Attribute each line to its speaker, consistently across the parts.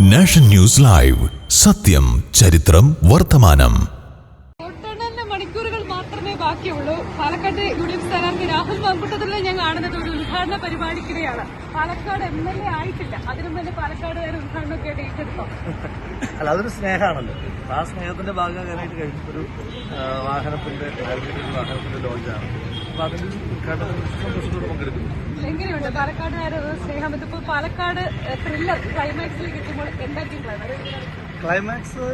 Speaker 1: Nation news live. സത്യം ചരിത്രം വർത്തമാനം.
Speaker 2: വോട്ടെണ്ണലിന് മണിക്കൂറുകൾ മാത്രമേ ബാക്കിയുള്ളൂ. പാലക്കാട് യു ഡി എഫ് സ്ഥാനാർത്ഥി രാഹുൽ മാങ്കുട്ടത്തിലെ ഞാൻ കാണുന്നത് ഒരു ഉദ്ഘാടന പരിപാടിക്കിടെയാണ്. പാലക്കാട് എം എൽ എ ആയിട്ടില്ല. അതിനു മുന്നേ പാലക്കാടുകാർ ഉദ്ഘാടനമൊക്കെ ആയിട്ട് ഏറ്റെടുത്തോ?
Speaker 3: അല്ല അതൊരു സ്നേഹമാണല്ലോ. ആ സ്നേഹത്തിന്റെ ഭാഗമാകാനായിട്ട് വാഹനത്തിന്റെ ഒരു വാഹനത്തിന്റെ ലോഞ്ചാണ്. അപ്പൊ പങ്കെടുക്കുന്നു.
Speaker 2: എങ്ങനെയുണ്ട്? പാലക്കാട് ത്രില്ലർ ക്ലൈമാക്സിലേക്ക് എത്തുമ്പോൾ എന്തായിരിക്കും ക്ലൈമാക്സ്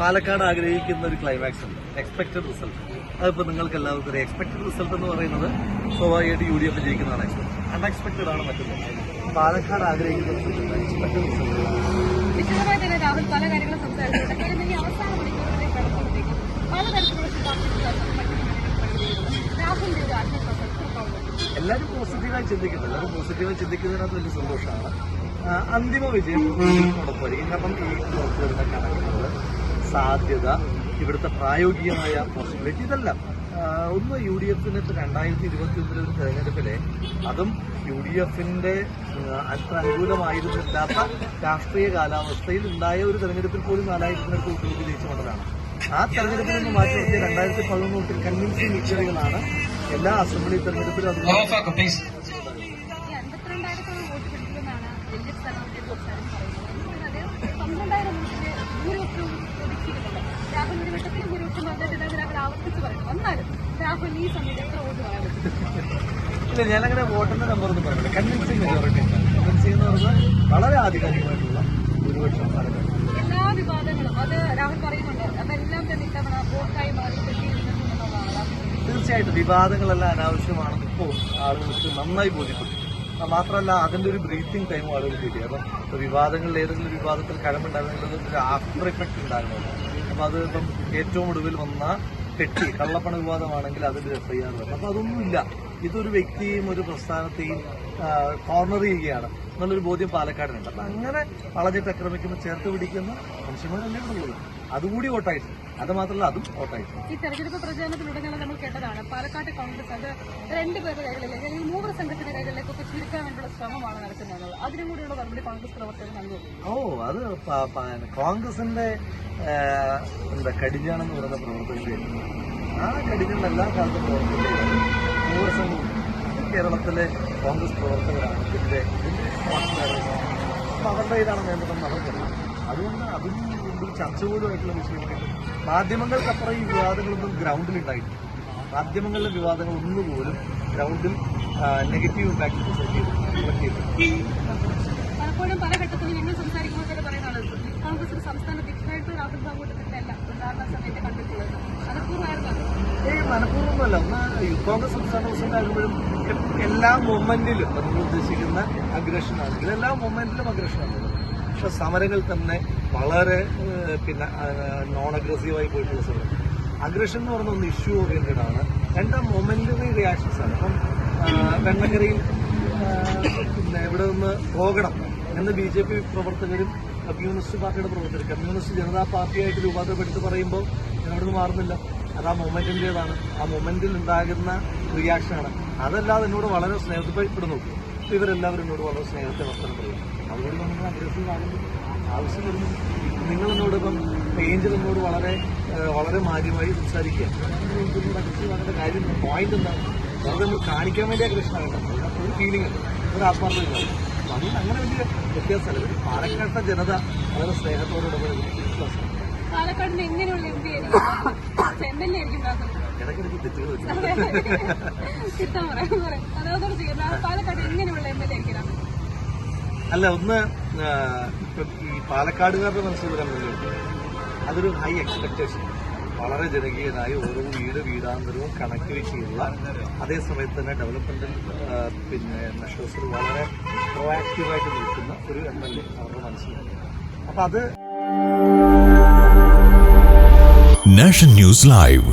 Speaker 3: പാലക്കാട് ആഗ്രഹിക്കുന്ന ഒരു ക്ലൈമാക്സ് ഉണ്ട്. എക്സ്പെക്ടഡ് റിസൾട്ട് അതിപ്പോ നിങ്ങൾക്ക് എല്ലാവർക്കും അറിയാം. എക്സ്പെക്ടഡ് റിസൾട്ട് എന്ന് പറയുന്നത് സ്വാഭാവികമായിട്ട് യു ഡി എഫ് ജയിക്കുന്നതാണ് എക്സ്പെക്ടഡ് അൺഎക്സ്പെക്ടഡ് ആണ് മറ്റൊന്ന്. പാലക്കാട് ആഗ്രഹിക്കുന്ന എക്സ്പെക്ടഡ് റിസൾട്ട്
Speaker 2: രാഹുൽ പല കാര്യങ്ങളും
Speaker 3: എല്ലാവരും പോസിറ്റീവായി ചിന്തിക്കുന്നു എല്ലാവരും പോസിറ്റീവായി ചിന്തിക്കുന്നതിനകത്ത് വലിയ സന്തോഷമാണ്. അന്തിമ വിജയം ഉറപ്പായിരിക്കും. കാരണം ഈ പുറത്തു വരുന്ന കണക്കുകൾ സാധ്യത ഇവിടുത്തെ പ്രായോഗികമായ പോസിബിലിറ്റി ഇതെല്ലാം. ഒന്ന് യു ഡി എഫിന് ഇപ്പൊ രണ്ടായിരത്തി ഇരുപത്തി ഒന്നിലെ ഒരു തെരഞ്ഞെടുപ്പിലെ അതും യു ഡി എഫിന്റെ അത്ര അനുകൂലമായിരുന്നില്ലാത്ത രാഷ്ട്രീയ കാലാവസ്ഥയിൽ ഉണ്ടായ ഒരു തെരഞ്ഞെടുപ്പിൽ പോലും നാലായിരത്തിനടുത്ത് വോട്ട് ജയിച്ചു കൊണ്ടതാണ് ആ തെരഞ്ഞെടുപ്പിൽ നിന്ന് മാറ്റി നിർത്തിയ രണ്ടായിരത്തി പതിനൊന്ന് തൊട്ടിൽ കൺവിൻസിംഗ് വിക്ടറികളാണ് എല്ലാ അസംബ്ലി തെരഞ്ഞെടുപ്പിലും
Speaker 2: രാഹുൽ ഒരു വട്ടത്തിൽ ഭൂരിപക്ഷം ആവർത്തിച്ച് എന്നാലും രാഹുൽ ഈ സമയത്ത് എത്ര വോട്ട് പറയാൻ പറ്റും
Speaker 3: ഇല്ല ഞാനങ്ങനെ വോട്ടിന്റെ നമ്പർ ഒന്നും പറഞ്ഞില്ല കൺവിൻസിംഗ് മെജോറിറ്റി കൺവിൻസിംഗ് എന്ന് പറഞ്ഞാൽ വളരെ ആധികാരികമായിട്ടുള്ള ഭൂരിപക്ഷം
Speaker 2: എല്ലാ വിവാദങ്ങളും അത് രാഹുൽ പറയുന്നുണ്ട്.
Speaker 3: തീർച്ചയായിട്ടും വിവാദങ്ങളെല്ലാം അനാവശ്യമാണെന്ന് ഇപ്പോൾ ആളുകൾക്ക് നന്നായി ബോധ്യപ്പെട്ടു മാത്രമല്ല അതിന്റെ ഒരു ബ്രീത്തിങ് ടൈം ആളുകൾ കിട്ടി ഇപ്പൊ വിവാദങ്ങളിൽ ഏതെങ്കിലും വിവാദത്തിൽ കഴമ്പുണ്ടായിരുന്നെങ്കിൽ ഒരു ആഫ്റ്റർ ഇഫക്റ്റ് ഉണ്ടാകുന്നത്. അപ്പൊ അത് ഇപ്പം ഏറ്റവും ഒടുവിൽ വന്ന കെട്ടി കള്ളപ്പണ വിവാദമാണെങ്കിൽ അതിന്റെ എഫ് ഐ ആർ വരണം അപ്പൊ അതൊന്നുമില്ല ഇതൊരു വ്യക്തിയും ഒരു പ്രസ്ഥാനത്തെയും കോർണർ ചെയ്യുകയാണ്. എന്നുള്ളൊരു ബോധ്യം പാലക്കാടിനുണ്ട്. അപ്പൊ അങ്ങനെ വളഞ്ഞിട്ട് ആക്രമിക്കുമ്പോൾ ചേർത്ത് പിടിക്കുന്ന മനുഷ്യന്മാരല്ലേ ഉള്ളത് അതുകൂടി വോട്ടായിട്ട്. അത് മാത്രമല്ല അതും വോട്ടായിട്ട്.
Speaker 2: ഈ തെരഞ്ഞെടുപ്പ് പ്രചാരണത്തിലുടനീളം നമ്മൾ കേട്ടതാണ് പാലക്കാട് കോൺഗ്രസ് അത് രണ്ടുപേരുടെ കൈകളിലേക്ക് അല്ലെങ്കിൽ മൂവർ സംഘത്തിന്റെ കൈകളിലേക്കൊക്കെ ചുരുക്കാൻ വേണ്ടിയുള്ള ശ്രമമാണ് നടക്കുന്നത് അതിനും കൂടിയുള്ള മറുപടി കോൺഗ്രസ് പ്രവർത്തകർ നൽകും
Speaker 3: ഓ അത് കോൺഗ്രസിന്റെ എന്താ കടിഞ്ഞാണെന്ന് പറയുന്ന പ്രവർത്തകരുടെ ആ കടിഞ്ഞാണ് എല്ലാ കാലത്തും പ്രവർത്തകരും കോൺഗ്രസ് കേരളത്തിലെ കോൺഗ്രസ് പ്രവർത്തകരാണ്. ഇതിന്റെ അവരുടെ ഇതാണ് വേണ്ടതെന്ന് അവർക്കറിയാം അതുകൊണ്ട് അതിന് മുമ്പ് ചർച്ച പോലുമായിട്ടുള്ള വിഷയമായിട്ട് മാധ്യമങ്ങൾക്കപ്പുറം ഈ വിവാദങ്ങളൊന്നും ഗ്രൗണ്ടിലുണ്ടായിട്ടില്ല മാധ്യമങ്ങളിലെ വിവാദങ്ങൾ ഒന്നുപോലും ഗ്രൗണ്ടിൽ നെഗറ്റീവ് ഇമ്പാക്ട്
Speaker 2: പലപ്പോഴും പല ഘട്ടത്തിലും ഞങ്ങൾ സംസാരിക്കുമ്പോൾ തന്നെ പറയുന്നതാണ് കോൺഗ്രസ് സംസ്ഥാന അധ്യക്ഷനായിട്ട് രാഹുൽ ബാബുട്ടത്തിന്റെ അല്ല പ്രചാരണ സമയത്ത് കണ്ടിട്ടുള്ളത്. മനഃപൂർവമായിരുന്നു
Speaker 3: ഏയ് മനഃപൂർവമല്ല. ഒന്ന് യൂത്ത് കോൺഗ്രസ് സംസ്ഥാന പ്രസിഡന്റ് ആകുമ്പോഴും എല്ലാ മൊമെന്റിലും നമ്മൾ ഉദ്ദേശിക്കുന്ന അഗ്രഷനാണ് എല്ലാ മൊമെന്റിലും അഗ്രഷൻ ആണ്. പക്ഷെ സമരങ്ങൾ തന്നെ വളരെ പിന്നെ നോൺ അഗ്രസീവായി പോയിട്ടുള്ള സമരം. അഗ്രഷൻ എന്ന് പറഞ്ഞ ഒന്ന് ഇഷ്യൂ ഓറിയന്റഡ് ആണ്. രണ്ടാം മൊമെന്ററി റിയാക്ഷൻസ് ആണ്. അപ്പം വെണ്ണക്കരയിൽ പിന്നെ ഇവിടെ നിന്ന് പോകണം എന്ന് ബി ജെ പി പ്രവർത്തകരും കമ്മ്യൂണിസ്റ്റ് പാർട്ടിയുടെ പ്രവർത്തകർ കമ്മ്യൂണിസ്റ്റ് ജനതാ പാർട്ടിയായിട്ട് രൂപാന്തരപ്പെടുത്തി പറയുമ്പോൾ ഞാൻ നിന്ന് മാറുന്നില്ല. അത് ആ മൊമെന്റിന്റെതാണ് ആ മൊമെന്റിൽ ഉണ്ടാകുന്ന റിയാക്ഷനാണ് അതല്ലാതെ എന്നോട് വളരെ നോക്കും ഇവരെല്ലാവരും എന്നോട് വളരെ സ്നേഹത്തെ വസ്ത്രം പറയും അതുകൊണ്ട് നമ്മൾ അഗ്രസീവ് ആകുമ്പോൾ ആവശ്യം വരുന്നു ഇപ്പം ഏഞ്ചൽ എന്നോട് വളരെ വളരെ മാന്യമായി സംസാരിക്കുക. അഗ്രസീവ് ആകേണ്ട കാര്യം പോയിന്റ് എന്താണ് അത് നമ്മൾ കാണിക്കാൻ വേണ്ടി അഗ്രഷൻ ആകേണ്ടത് ഒരു ഫീലിംഗ് ഉണ്ട്. ഒരു ആത്മാർത്ഥത അതുകൊണ്ട് അങ്ങനെ വലിയ വ്യത്യാസമല്ല. പാലക്കാട്ടെ ജനത വളരെ സ്നേഹത്തോടെ ഇടപെടുന്നു
Speaker 2: പാലക്കാടിന് എങ്ങനെയുള്ള ആയിരിക്കും എം എൽ എ ആയിരിക്കും രാഹുൽ എം എൽ എ
Speaker 3: അല്ല ഒന്ന് ഈ പാലക്കാടുകാരുടെ മനസ്സിൽ വരാൻ വേണ്ടി അതൊരു ഹൈ എക്സ്പെക്ടേഷൻ വളരെ ജനകീയനായി ഓരോ വീട് വീടാന്തരവും കണക്ട് ഉള്ള അതേ സമയത്ത് തന്നെ ഡെവലപ്മെന്റൽ പിന്നെ മെഷേഴ്സിൽ വളരെ പ്രോആക്റ്റീവായിട്ട് നിൽക്കുന്ന ഒരു എം എൽ എ അവരുടെ മനസ്സിലുണ്ട് അപ്പൊ അത്
Speaker 1: നാഷൻ ന്യൂസ് ലൈവ്